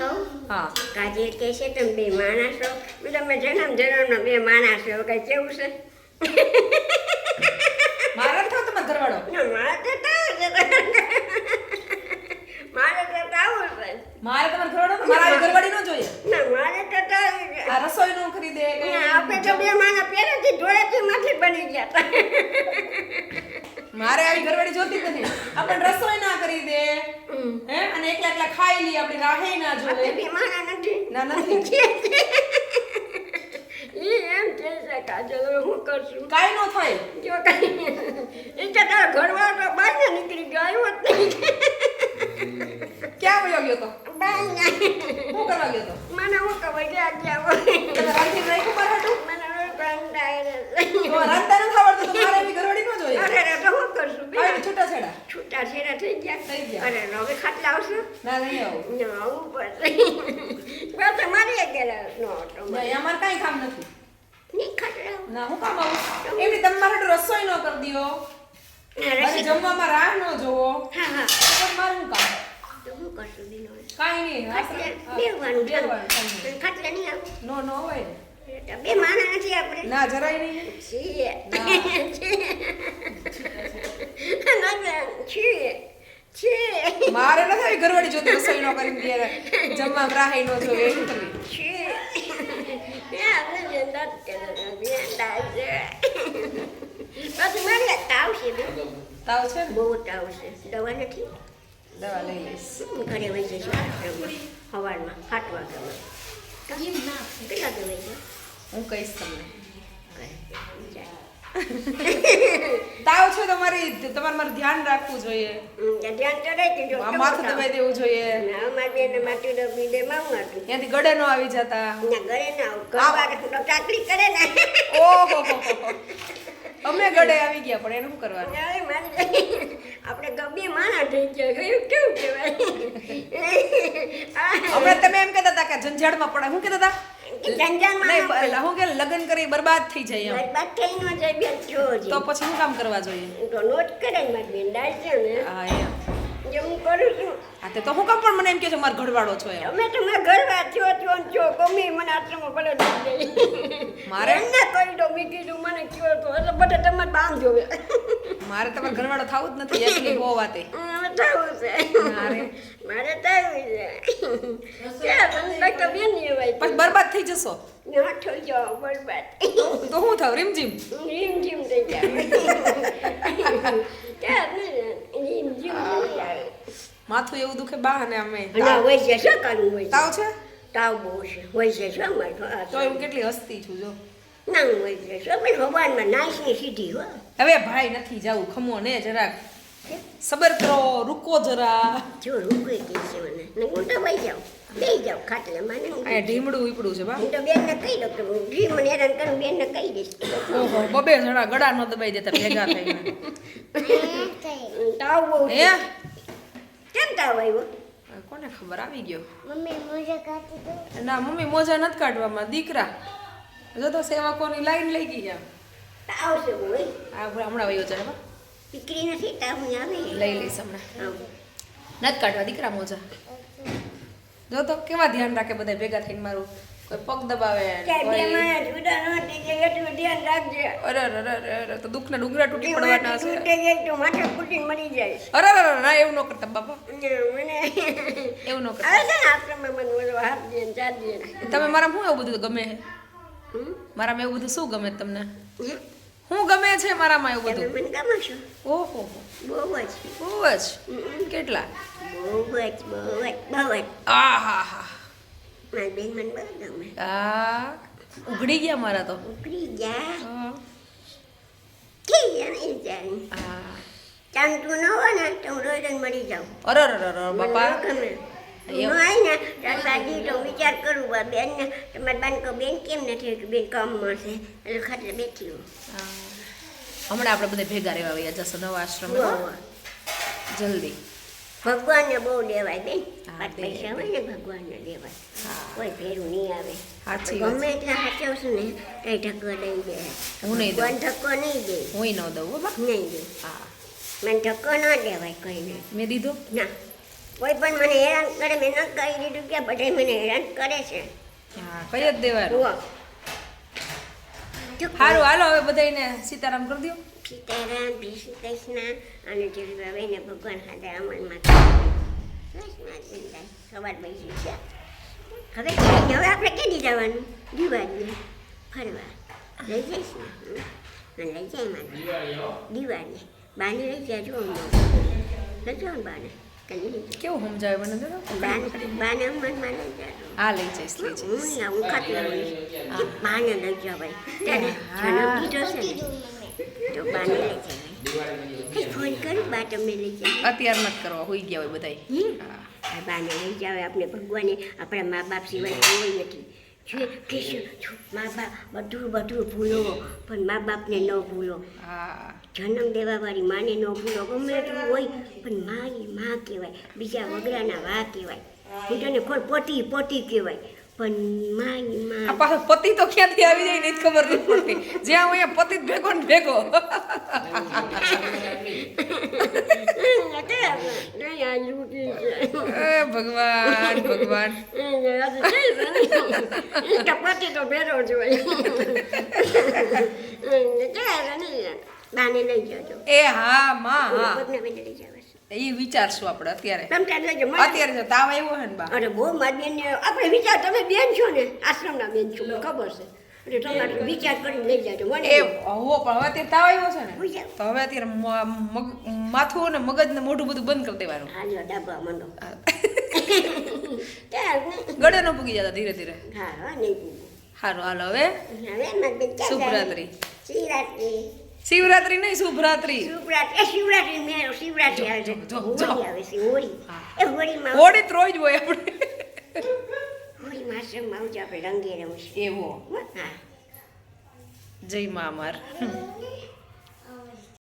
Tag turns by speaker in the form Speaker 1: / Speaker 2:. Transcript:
Speaker 1: કહું?
Speaker 2: હા.
Speaker 1: કાજલ કહે છે તમે બે માણસ છો તમે જન્મ જન્મના બે માણસ છો કઈ કેવું છે?
Speaker 2: મારા થાવ તમારા ઘરવાળો.
Speaker 1: મારે તો મારે તો તાવ છે.
Speaker 2: મારે તમારા ઘરવાળો મારા આવી ઘરવાળી ન જોઈએ.
Speaker 1: ના મારે તો
Speaker 2: આ રસોઈ નો ખરીદે
Speaker 1: આપણે તો બે માના પહેલેથી જોડેથી માંથી બની ગયા.
Speaker 2: મારે આવી ઘરવાળી જોતી જ નથી. આપણે રસોઈ હે? અને એકલા એકલા ખાઈ લઈએ આપણી રાહે ના જોવે
Speaker 1: નથી.
Speaker 2: ના નથી.
Speaker 1: ઈ એમ કહે છે કાજલ હું કરશું?
Speaker 2: કાઈ નો થાય.
Speaker 1: જો કઈ એ તો તારો ઘરવાળો તો બહાર નીકળી ગયો જ નહીં.
Speaker 2: ક્યાં વયો ગયો તો?
Speaker 1: બહાર
Speaker 2: શું કરવા ગયો તો?
Speaker 1: મને હું ગયા ગયા હોય
Speaker 2: તમે રાંધીને રાખ્યું મારા હાટુ?
Speaker 1: મને રોજ કંટાળે છે.
Speaker 2: તો રાંધતા નથી આવડતું તો મારે આવી ઘરવાળી ન જોઈએ
Speaker 1: અરે રે તો હું કરશું બે
Speaker 2: આવી છૂટાછેડા
Speaker 1: છૂટા છેડા થઈ ગયા. અરે હવે ખાટલા આવશે?
Speaker 2: ના નહીં આવું.
Speaker 1: ના આવું પડશે બસ મારી ગયેલા નો તો
Speaker 2: નહીં, અમારે કાંઈ કામ નથી. ના હું કામ આવું? એમની તમે રસોઈ ન કરી જમવામાં રાહ ન જોવો
Speaker 1: હા હા.
Speaker 2: તો મારે કામ?
Speaker 1: હું કરશું બીનો
Speaker 2: કાંઈ નહીં
Speaker 1: ખાટલે
Speaker 2: હા,
Speaker 1: બેહવાનું છે.
Speaker 2: બેહવાનું, કાંઈ નહીં.
Speaker 1: ખાટલા નહીં આવે.
Speaker 2: નો નો હોય
Speaker 1: બે માણા નથી આપણે.
Speaker 2: ના જરાય નહીં.
Speaker 1: છીએ. છીએ
Speaker 2: મારે નથી આવી ઘરવાળી જોતી રસોઈ નો કરીને દે જમવા ગ્રાહી નો જોવે.
Speaker 1: આપણે છે. પછી મારે તાવ છે
Speaker 2: તાવ છે ને?
Speaker 1: બહુ તાવ છે. દવા નથી?
Speaker 2: દવા લઈ લઈશ.
Speaker 1: ઘરે વહી જઈશ સવારમાં સાત વાગ્યામાં કેટલા વાગે વહી
Speaker 2: હું કહીશ તમને. તાવ છે તમારી તમારે મારું ધ્યાન રાખવું જોઈએ
Speaker 1: ધ્યાન તો રાખી જો.
Speaker 2: માથું દબાઈ દેવું જોઈએ
Speaker 1: ના, અમારી દે.
Speaker 2: ત્યાંથી ગળે નો આવી જતા
Speaker 1: ના, ઘરે ના આવું. તો ચાકરી કરે ને.
Speaker 2: ઓહો અમે ગળે આવી ગયા પણ એનું શું કરવાનું
Speaker 1: આપણે ગમે માણા થઈ ગયા કયું કેવું કહેવાય
Speaker 2: હમણાં તમે એમ કહેતા હતા કે જંજાળમાં પડે શું કહેતા હતા નહીં કે લગ્ન કરી બરબાદ થઈ જાય
Speaker 1: બરબાદ થઈ ન જાય બેન.
Speaker 2: તો પછી શું કામ કરવા જોઈએ?
Speaker 1: તો નોટ કરે ને બેન ડાય છે ને.
Speaker 2: હું
Speaker 1: હા
Speaker 2: તે તો હું કામ પણ મને એમ કે છે મારો ઘરવાળો છો એમ.
Speaker 1: અમે તમે ઘરવા છો છો છો ગમે મને આશ્રમમાં ભલે દઈ
Speaker 2: મારે?
Speaker 1: એમને કહી દો મેં કીધું મને કયો તો. એટલે બધા તમે બાંધ જોવે.
Speaker 2: મારે તમારો ઘરવાળો થવું જ નથી એટલી બહુ વાતે.
Speaker 1: થવું છે.
Speaker 2: મારે?
Speaker 1: મારે થવું છે. મને તો બેનની હોય
Speaker 2: પછી બરબાદ થઈ જશો?
Speaker 1: ના થઈ જાઓ બરબાદ.
Speaker 2: તો હું થાવ રીમઝીમ?
Speaker 1: રીમ જીમ થઈ જાય ક્યાં રીમ જીમ થઈ જાય
Speaker 2: માથું એવું દુખે બા અને અમે
Speaker 1: ના હોય છે શું કરવું હોય? છે
Speaker 2: તાવ છે?
Speaker 1: તાવ બહુ છે. હોય છે શું મારે તો આ
Speaker 2: હું કેટલી હસતી છું જો.
Speaker 1: ના હોય છે શું પણ ભગવાનમાં નાશની સીધી હો.
Speaker 2: હવે ભાઈ નથી જવું ખમો ને જરાક. સબર કરો રૂકો જરા.
Speaker 1: જો રૂકઈ કે છે મને. ને હું તો વહી જાઉં. બેહી જાઉં ખાટલે મને
Speaker 2: અહીંયા ઢીમડું ઉપડું છે બા.
Speaker 1: હું તો બેનને કહી દઉં કે ઢીમ મને હેરાન કરું બેનને કહી દઈશ.
Speaker 2: ઓહો બબે જણા ગળા ન દબાઈ દેતા ભેગા થઈને.
Speaker 1: તાવ બહુ.
Speaker 2: હે?
Speaker 1: કેમ તાવ આવ્યો
Speaker 2: કોને ખબર? આવી ગયો.
Speaker 3: મમ્મી મોજા કાઢી દો.
Speaker 2: ના મમ્મી મોજા નથી કાઢવામાં. દીકરા. જો તો સેવકોની લાઈન લઈ ગઈ આમ
Speaker 1: તાવ છે હોય
Speaker 2: આ હમણાં વયો જાય બા
Speaker 1: દીકરી નથી તાવ હું આવે
Speaker 2: લઈ લઈશ હમણાં. નથી કાઢવા દીકરા મોજા. જો તો કેવા ધ્યાન રાખે બધા ભેગા થઈને મારું. પગ દબાવે.
Speaker 1: ન
Speaker 2: તો દુઃખના ડુંગરા તૂટી પડવાના છે.
Speaker 1: તૂટી જાય તો માથે ફૂટીને મરી જાય.
Speaker 2: અરે અરે ના એવું ન કરતા બાપા.
Speaker 1: મને.
Speaker 2: એવું ન કરતા.
Speaker 1: આવે છે મને બોલો હાથ દે ચાર દે
Speaker 2: તમે મારા શું એવું બધું ગમે? છે મારામાં એવું બધું શું ગમે તમને? હું ગમે છે મારામાં એવું બધું?
Speaker 1: મને ગમે છે?
Speaker 2: ઓહો
Speaker 1: બહુ જ.
Speaker 2: બહુ જ. કેટલા?
Speaker 1: બહુ જ બહુ જ બહુ જ.
Speaker 2: આ હા હા
Speaker 1: મારી બેન મને બહુ ગમે
Speaker 2: આ ઉઘડી ગયા મારા તો.
Speaker 1: ઉકળી ગયા?
Speaker 2: હા.
Speaker 1: નહીં જાય. હા. જાય તું ન હોય ને તો હું રોજ મળી જાઉં.
Speaker 2: અરે અરે અરે બાપા.
Speaker 1: ગમે.
Speaker 2: એવું?
Speaker 1: ને તો વિચાર કરું બા બેન ને તમારી બાન કહું બેન કેમ નથી કે બેન કામ મળશે. એટલે ખાટલે બેઠી હું.
Speaker 2: હમણાં આપણે બધા ભેગા રહેવા વયા જશો નવા આશ્રમ. જલ્દી.
Speaker 1: ભગવાનને બહુ દેવાય બેન. પાંચ. પૈસા હોય ને ભગવાનને દેવાય. કોઈ ભેરું નહીં આવે.
Speaker 2: સાચી
Speaker 1: ગમે એટલા સાચવશું ને તો ઢક્કો દઈ દે.
Speaker 2: હું નહીં દઉં.
Speaker 1: ધક્કો નહીં દે.
Speaker 2: હું ન દઉં બા.
Speaker 1: નહીં દઉં
Speaker 2: હા.
Speaker 1: મને ધક્કો ન દેવાય કોઈને.
Speaker 2: મેં દીધો?
Speaker 1: ના. કોઈ પણ મને હેરાન કરે મેં ન કહી દીધું કે બધા મને હેરાન કરે છે.
Speaker 2: હા કઈ જ દેવાનું. સારું હાલો હવે બધાને સીતારામ કરી દો
Speaker 1: સીતારામ જય શ્રી કૃષ્ણ અને જલબાબાઈને ભગવાન હાથે અમલમાં સવાર બેસી છે હવે હવે આપણે કેદી જવાનું? દિવાળીએ ફરવા. લઈ જઈશ. ને મને લઈ જાય મારે. દિવાળીએ બાને લઈ જજો લઈ જાઓ બાને. નહીં
Speaker 2: કેવું સમજાવે મને તો?
Speaker 1: બાને બાને અમલમાં લઈ જાજો
Speaker 2: હા લઈ જઈશ લઈ
Speaker 1: હું
Speaker 2: જઈશ
Speaker 1: હું. ખાતી બાને લઈ જવાય તેને જન્મ દીધો છે ને. તો બાને લઈ કઈ ફોન કરું બા તમને લઈ જાય
Speaker 2: અત્યારમાં મત કરવા હોઈ ગયા હોય બધાય.
Speaker 1: હમ?
Speaker 2: હા.
Speaker 1: બાને લઈ જાવ આપણે ભગવાને આપણા મા બાપ સિવાય કોઈ નથી. જે મા બાપ બધું બધું ભૂલો પણ મા બાપને ન ભૂલો.
Speaker 2: જન્મ
Speaker 1: જન્મ દેવાવાળી માને ન ભૂલો ગમે એટલું હોય પણ માની મા કહેવાય બીજા વગડાના વા કહેવાય. હું તને ખોટ પોતી પોતી કહેવાય. પણ મા ઈ
Speaker 2: આ પાછો પતિ તો ક્યાંથી આવી જાય ને ખબર નથી પડતી. જ્યાં હું અહીંયા પતિ જ ભેગો ને ભેગો. ભગવાન ભગવાન.
Speaker 1: પતિ તો ભેરો જોઈએ બાને લઈ જજો
Speaker 2: એ હા માં હા.
Speaker 1: લઈ જવા
Speaker 2: એ વિચારશું આપણે અત્યારે. અત્યારે જો તાવ આવ્યો હે ને બા.
Speaker 1: અરે બહુ મારી બેનને આપણે વિચાર તમે બેન છો ને આશ્રમના બેન છો ખબર છે. વિચાર કરીને લઈ જાજો મને
Speaker 2: એ હો પણ હવે તાવ આવ્યો છે ને? તો હવે અત્યારે માથું ને મગજ ને મોઢું બધું બંધ કરી દેવાનું.
Speaker 1: હાલો ડાબા મંડો.
Speaker 2: ગળે ન પૂગી જતા ધીરે ધીરે.
Speaker 1: હા હા નહીં
Speaker 2: સારું હાલો હવે.
Speaker 1: બેન
Speaker 2: શુભરાત્રી.
Speaker 1: શિવરાત્રી.
Speaker 2: શિવરાત્રી નહીં શુભરાત્રી.
Speaker 1: શિવરાત્રી એ શિવરાત્રી મેં શિવરાત્રી આવે છે
Speaker 2: જો, જો.
Speaker 1: હોળી આવે છે હોળી. એ હોળીમાં
Speaker 2: હોળી તો રોજ હોય આપણે.
Speaker 1: હોળીમાં આશ્રમમાં આવજો આપણે રંગે રમીશું
Speaker 2: એવો.
Speaker 1: હા.
Speaker 2: જય મા અમર.